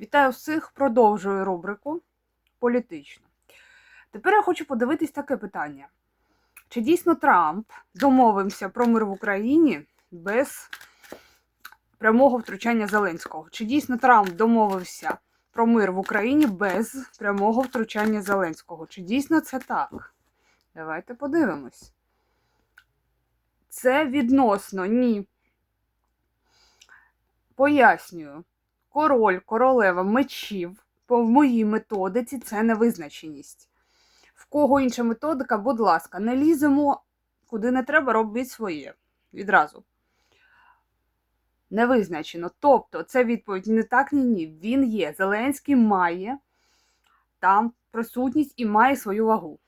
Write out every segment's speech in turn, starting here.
Вітаю всіх, продовжую рубрику політично. Тепер я хочу подивитись таке питання. Чи дійсно Трамп домовився про мир в Україні без прямого втручання Зеленського? Чи дійсно Трамп домовився про мир в Україні без прямого втручання Зеленського? Чи дійсно це так? Давайте подивимось. Це відносно ні. Пояснюю. Король, королева мечів по моїй методиці це невизначеність. В кого інша методика, будь ласка, не ліземо куди не треба, робіть своє. Відразу. Невизначено. Тобто, це відповідь не так, ні, ні. Він є. Зеленський має там присутність і має свою вагу.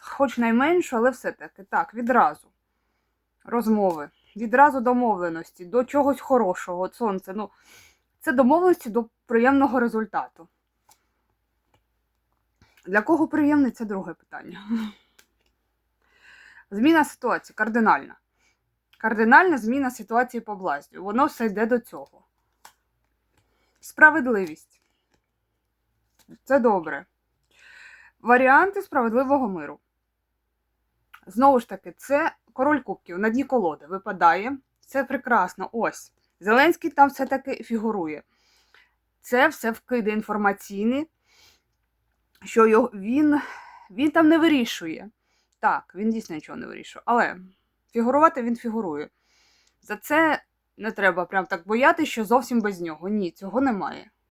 Хоч найменшу, але все-таки так, відразу. Розмови, відразу домовленості, до чогось хорошого. Сонце. Ну, це домовленості до приємного результату. Для кого приємний це друге питання. Зміна ситуації кардинальна. Кардинальна зміна ситуації по блазню. Воно все йде до цього. Справедливість. Це добре. Варіанти справедливого миру. Знову ж таки, це король кубків на дні колоди випадає. Це прекрасно. Ось. Зеленський там все-таки фігурує. Це все вкиди інформаційні, що його, він, він там не вирішує. Так, він дійсно нічого не вирішує. Але фігурувати він фігурує. За це не треба прям так боятися, що зовсім без нього. Ні, цього немає.